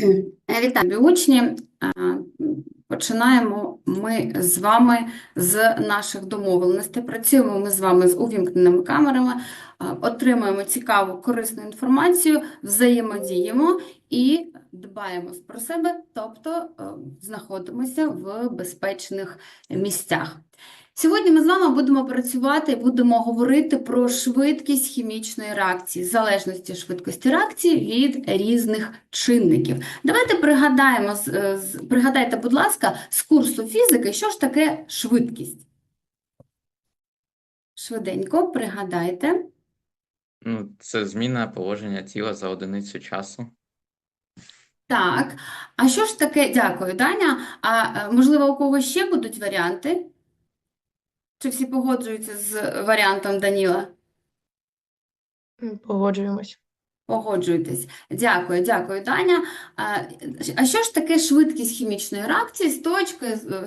Е, Вітаю, учні. Е, Починаємо ми з вами з наших домовленостей. Працюємо ми з вами з увімкненими камерами, е, отримуємо цікаву, корисну інформацію, взаємодіємо і дбаємо про себе, тобто знаходимося в безпечних місцях. Сьогодні ми з вами будемо працювати і будемо говорити про швидкість хімічної реакції, залежності швидкості реакції від різних чинників. Давайте пригадаємо, е, пригадайте, будь ласка, з курсу фізики, що ж таке швидкість? Швиденько пригадайте. Ну, це зміна положення тіла за одиницю часу. Так, а що ж таке, дякую, Даня. А е, можливо, у когось ще будуть варіанти? Чи всі погоджуються з варіантом Даніла? Погоджуємось. Погоджуйтесь. Дякую, дякую, Таня. А, що ж таке швидкість хімічної реакції з точки з-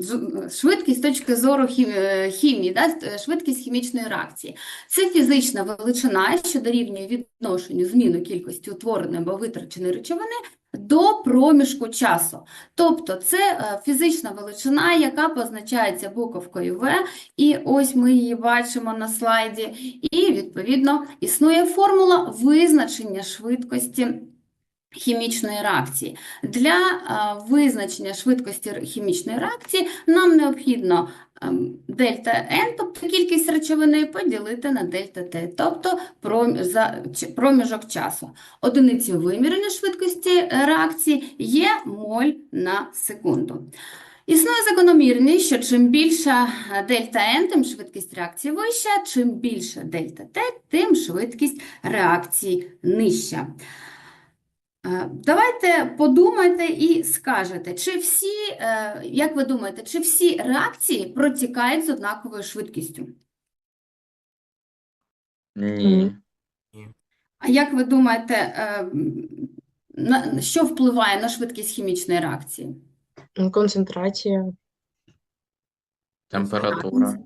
з- швидкість з точки зору е, хімії, да? е, швидкість хімічної реакції? Це фізична величина, що дорівнює відношенню зміну кількості утвореної або витраченої речовини до проміжку часу. Тобто це е, фізична величина, яка позначається буковкою В, і ось ми її бачимо на слайді. І, відповідно, існує формула визначення швидкості хімічної реакції. Для а, визначення швидкості хімічної реакції нам необхідно дельта N, тобто кількість речовини, поділити на дельта T, тобто проміжок часу. Одиницею вимірення швидкості е, реакції є моль на секунду. Існує закономірність, що чим більша е, дельта N, тим швидкість реакції вища, чим більша дельта T, тим швидкість реакції нижча. Е, Давайте подумайте і скажете, чи всі, е, як ви думаєте, чи всі реакції протікають з однаковою швидкістю? Ні. А як ви думаєте, е, на, що впливає на швидкість хімічної реакції? Концентрація. Температура.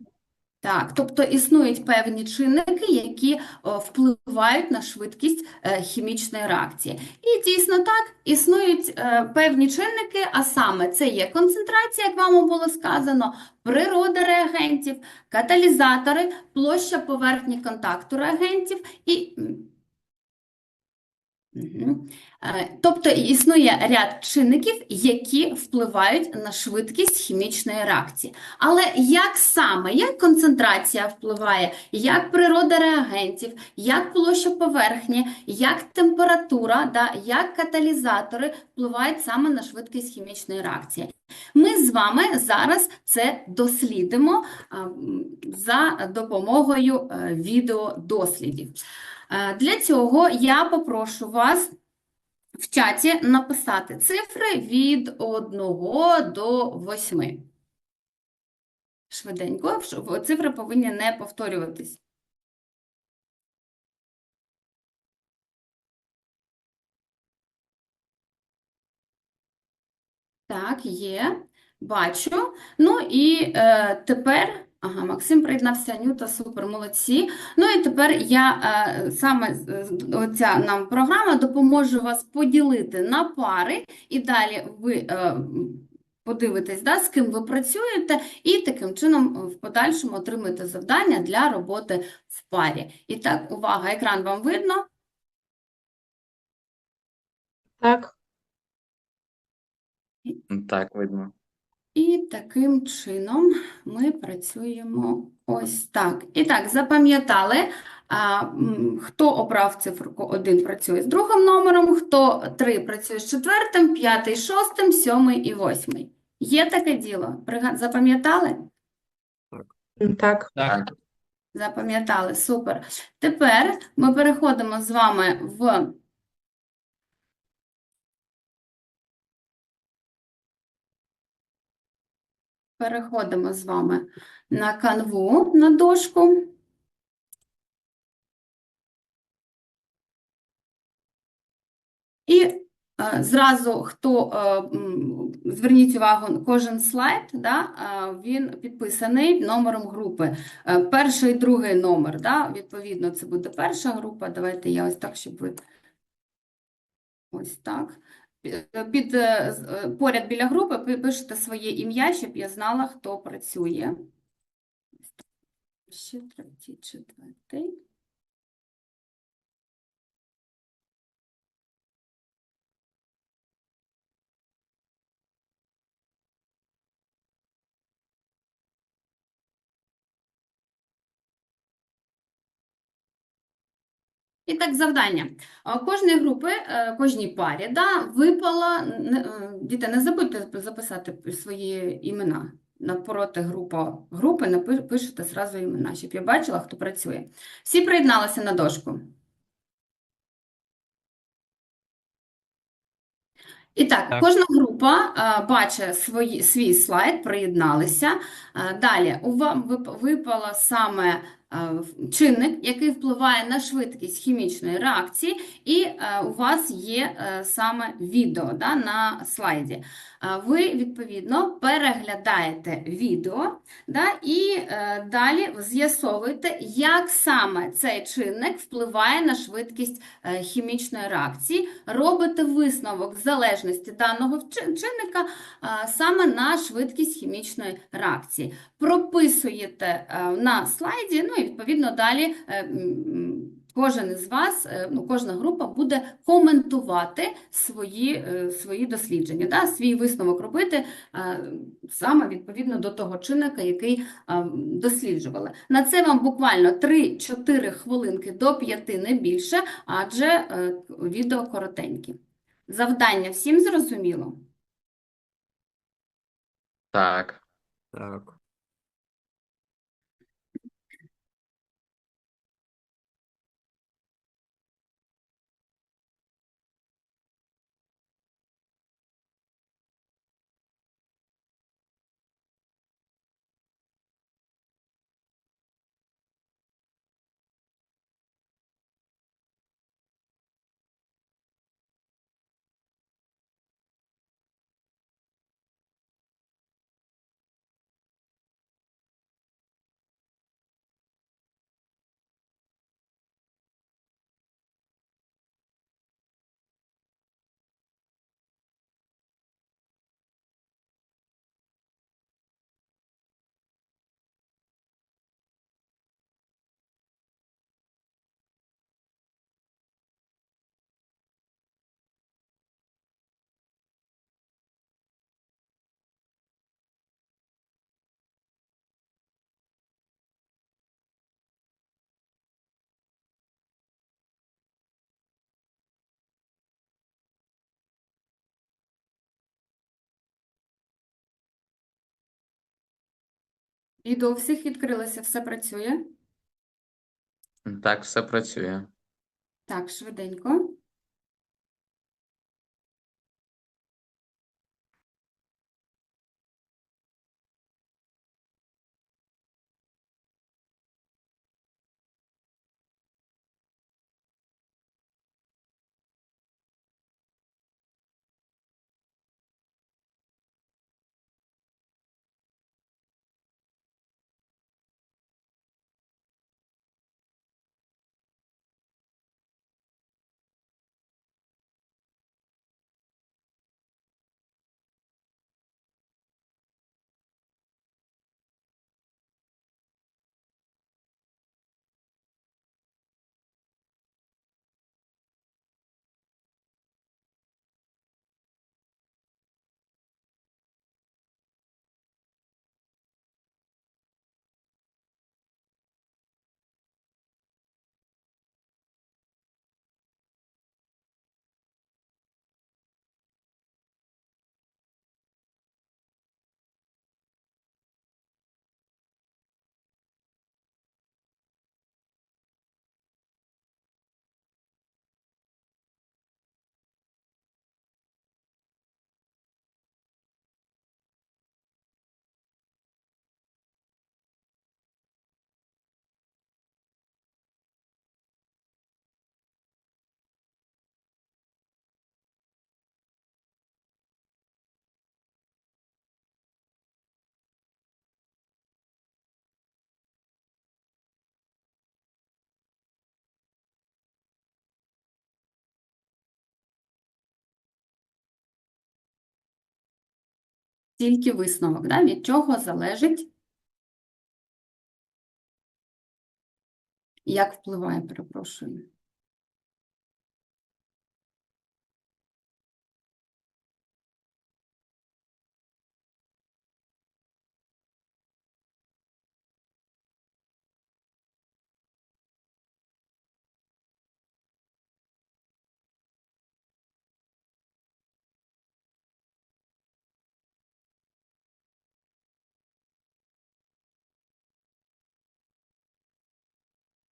Так, тобто існують певні чинники, які о, впливають на швидкість е, хімічної реакції. І дійсно так, існують е, певні чинники, а саме це є концентрація, як вам було сказано, природа реагентів, каталізатори, площа поверхні контакту реагентів і. Е, Тобто існує ряд чинників, які впливають на швидкість хімічної реакції. Але як саме, як концентрація впливає, як природа реагентів, як площа поверхні, як температура, да, як каталізатори впливають саме на швидкість хімічної реакції? Ми з вами зараз це дослідимо за допомогою е, відеодослідів. Е, Для цього я попрошу вас в чаті написати цифри від 1 до 8. Швиденько, цифри повинні не повторюватись. Так, є, бачу. Ну і е, тепер, ага, Максим приєднався, Анюта, супер, молодці. Ну і тепер я е, саме оця нам програма допоможе вас поділити на пари, і далі ви е, подивитесь, да, з ким ви працюєте, і таким чином в подальшому отримуєте завдання для роботи в парі. І так, увага, екран вам видно? Так, Так, видно. І таким чином ми працюємо ось так. І так, запам'ятали, а, хто обрав циферку 1 працює з другим номером, хто 3 працює з четвертим, п'ятий, шостим, сьомий і восьмий. Є таке діло? Запам'ятали? так, Так. Запам'ятали, супер. Тепер ми переходимо з вами в переходимо з вами на канву на дошку. І е, зразу, хто е, зверніть увагу, кожен слайд, да, е, він підписаний номером групи. Перший і другий номер, да, відповідно, це буде перша група. Давайте я ось так, щоб ви ось так. Пі- під, е, е, поряд біля групи пи- пишете своє ім'я, щоб я знала, хто працює. Ще третій, четвертий. І так, завдання. А, Кожної групи, е, кожній парі, да, випала, е, діти, не забудьте записати свої імена. Напроти група, групи напи- пишете зразу імена, щоб я бачила, хто працює. Всі приєдналися на дошку. І так, Так. кожна група е, бачить свої, свій слайд, приєдналися. Е, Далі у вам випала саме е, чинник, який впливає на швидкість хімічної реакції, і е, у вас є е, саме відео да, на слайді. Е, Ви, відповідно, переглядаєте відео да, і е, далі з'ясовуєте, як саме цей чинник впливає на швидкість е, хімічної реакції, робите висновок залежності даного чинника саме на швидкість хімічної реакції. Прописуєте е, на слайді, ну відповідно далі е, кожен із вас, е, ну, кожна група буде коментувати свої, е, свої дослідження, да, свій висновок робити саме відповідно до того чинника, який досліджували. На це вам буквально 3-4 хвилинки до 5, не більше, адже відео коротенькі. Завдання всім зрозуміло? Так. Так. Відео до всіх відкрилося, все працює? Так, все працює. Так, швиденько. Тільки висновок, да? Від чого залежить, як впливає, перепрошую.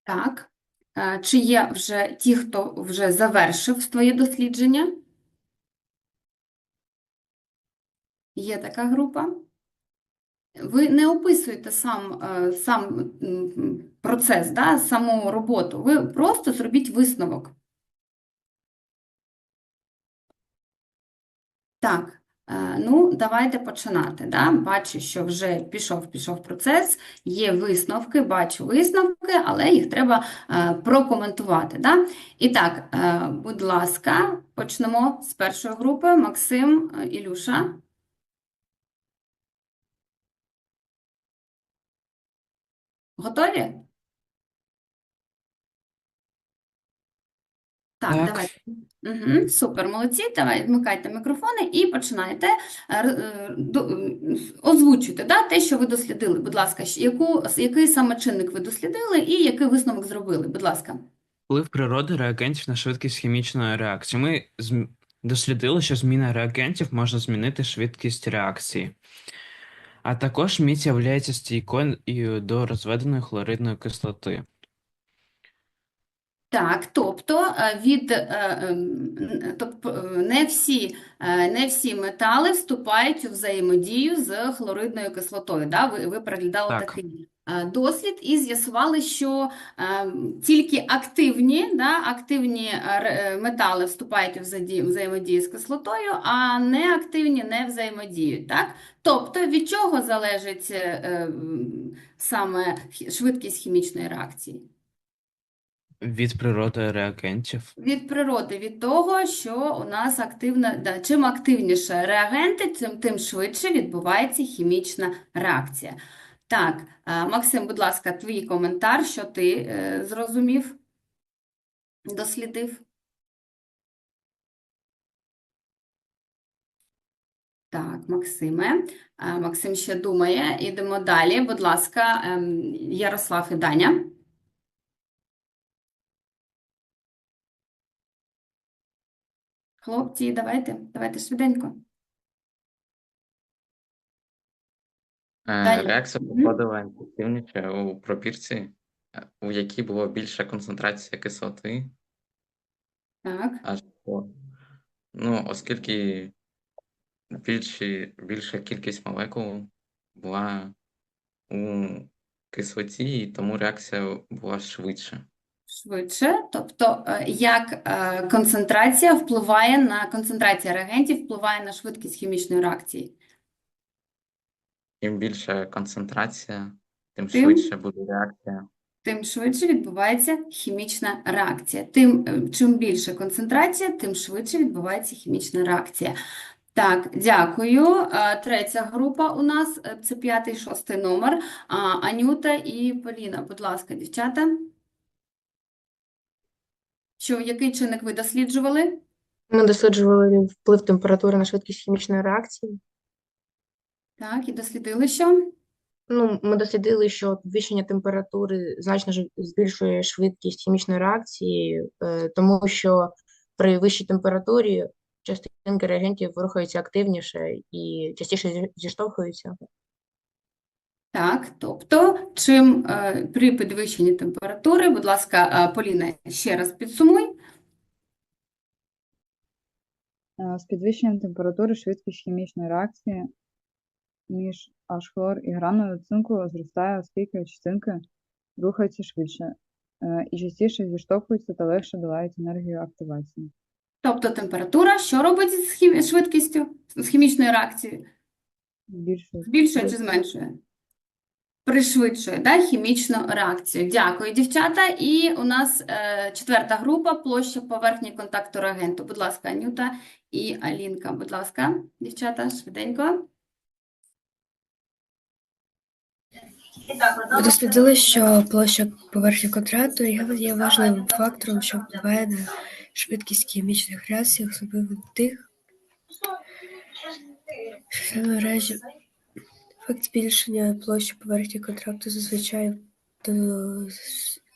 Так. Е, Чи є вже ті, хто вже завершив своє дослідження? Є така група. Ви не описуєте сам, е, сам процес, да, саму роботу. Ви просто зробіть висновок. Так, ну давайте починати. Да? Бачу, що вже пішов, пішов процес, є висновки, бачу висновки, але їх треба е, прокоментувати. Да? І так, е, будь ласка, почнемо з першої групи. Максим, е, Ілюша. Готові? Так, Так. давайте. Угу, супер, молодці. Давай, вмикайте мікрофони і починайте. е, е, до- м, Озвучуйте да, те, що ви дослідили. Будь ласка, щ- яку, який саме чинник ви дослідили і який висновок зробили? Будь ласка. Вплив природи реагентів на швидкість хімічної реакції. Ми зм- дослідили, що зміна реагентів може змінити швидкість реакції. А також мідь являється стійкою до розведеної хлоридної кислоти. Так, тобто е, від е, ем, тобто е, не всі, не всі метали вступають у взаємодію з хлоридною кислотою. Да? Ви, ви переглядали Так. такий дослід і з'ясували, що тільки активні, да, активні метали вступають у взаємодію з кислотою, а неактивні не взаємодіють. Так? Тобто від чого залежить саме швидкість хімічної реакції? Від природи реагентів. Від природи, від того, що у нас активна, да, чим активніше реагенти, тим, тим швидше відбувається хімічна реакція. Так, е, Максим, будь ласка, твій коментар, що ти е, зрозумів, дослідив? Так, Максиме. Е, Максим ще думає. Ідемо далі. Будь ласка, ем, Ярослав і Даня. Хлопці, давайте, давайте швиденько. Е, Далі. Реакція Мгм. проходила інтенсивніше у пробірці, е, у якій була більша концентрація кислоти, Так. аж по- ну, оскільки більші, більша кількість молекул була у кислоті, і тому реакція була швидша. Швидше, тобто е, як е, концентрація впливає на концентрація реагентів впливає на швидкість хімічної реакції. Чим більша концентрація, тим Тим? швидше буде реакція. Тим швидше відбувається хімічна реакція. Тим, е, чим більше концентрація, тим швидше відбувається хімічна реакція. Так, дякую. Третя група у нас це п'ятий, шостий номер. Анюта і Поліна, будь ласка, дівчата. Що, який чинник ви досліджували? Ми досліджували вплив температури на швидкість хімічної реакції. Так, і дослідили що? Ну, ми дослідили, що підвищення температури значно збільшує швидкість хімічної реакції, е, тому що при вищій температурі частинки реагентів рухаються активніше і частіше зіштовхуються. Так, тобто, чим е, при підвищенні температури, будь ласка, е, Поліна, ще раз підсумуй. Е, З підвищенням температури швидкість хімічної реакції між H-хлор і граною цинку зростає, оскільки частинки рухаються швидше і частіше зіштовхуються та легше долають енергію активації. Тобто температура, що робить з хім- швидкістю, з хімічною реакцією? Збільшує Збільшує чи зменшує? Пришвидшує да, хімічну реакцію. Дякую, дівчата. І у нас е, четверта група площа поверхні контакту реагенту. Будь ласка, Нюта і Алінка. Будь ласка, дівчата, швиденько. Ми дослідили, що площа поверхні контракту є важливим фактором, що впливає на швидкість хімічних реакцій, особливо тих, що мережі Факт збільшення площі поверхні квадрату зазвичай до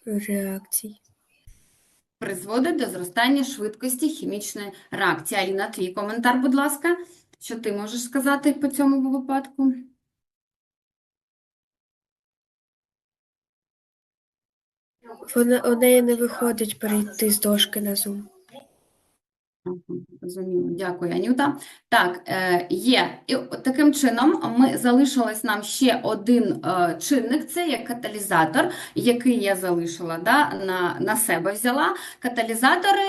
реакцій. Призводить до зростання швидкості хімічної реакції. Аліна, твій коментар, будь ласка, що ти можеш сказати по цьому випадку? Вона у неї не виходить перейти з дошки на. Ага, Розуміло, дякую, Анюта. Так, е, є. І таким чином ми залишилось нам ще один е, чинник, це є каталізатор, який я залишила, да, на, на себе взяла. Каталізатори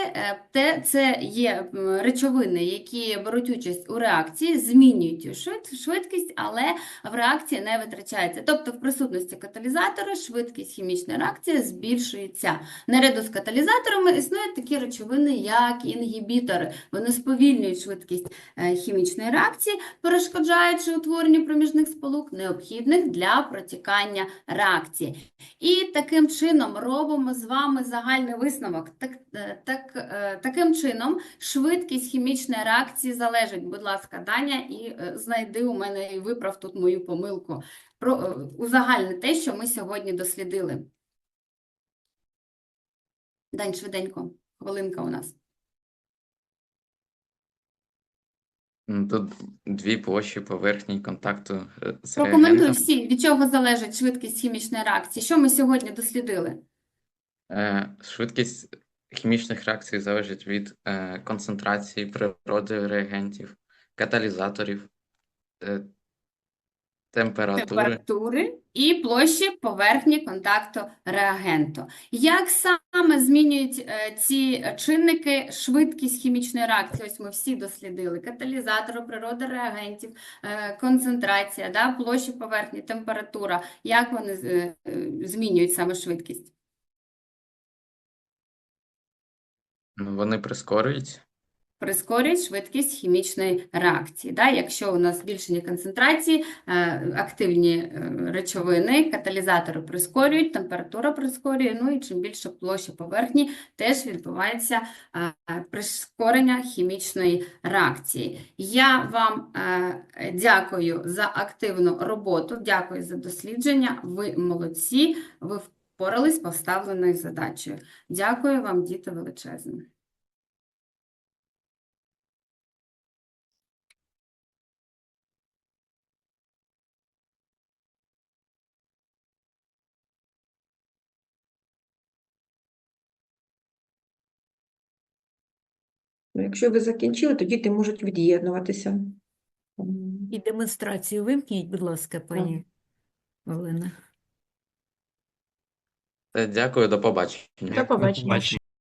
е, це є речовини, які беруть участь у реакції, змінюють швид, швидкість, але в реакції не витрачається. Тобто в присутності каталізатора швидкість хімічної реакції збільшується. Наряду з каталізаторами існують такі речовини, як інгібітори. Вони сповільнюють швидкість е, хімічної реакції, перешкоджаючи утворенню проміжних сполук, необхідних для протікання реакції. І таким чином робимо з вами загальний висновок. Так, е, так, е, таким чином швидкість хімічної реакції залежить. Будь ласка, Даня, і знайди у мене і виправ тут мою помилку. Про е, узагальни те, що ми сьогодні дослідили. Дань, швиденько, хвилинка у нас. М, Тут дві площі поверхні контакту е, з Прокоментуй реагентом. всі, від чого залежить швидкість хімічної реакції. Що ми сьогодні дослідили? Е, Швидкість хімічних реакцій залежить від е, концентрації природи реагентів, каталізаторів, е, температури. Температури і площі поверхні контакту реагенту. Як саме змінюють е, ці чинники швидкість хімічної реакції? Ось ми всі дослідили. Каталізатори, природа реагентів, е, концентрація, да, площі поверхні, температура. Як вони е, змінюють саме швидкість? Ну, Вони прискорюють. Прискорюють швидкість хімічної реакції. Да? Якщо у нас збільшені концентрації, е, активні е, речовини, каталізатори прискорюють, температура прискорює, ну і чим більше площа поверхні, теж відбувається е, прискорення хімічної реакції. Я вам дякую за активну роботу, дякую за дослідження. Ви молодці, ви впорались поставленою задачею. Дякую вам, діти, величезне. Якщо ви закінчили, то діти можуть від'єднуватися. І демонстрацію вимкніть, будь ласка, пані Олена. Е, Дякую, до побачення. До побачення. Бачення.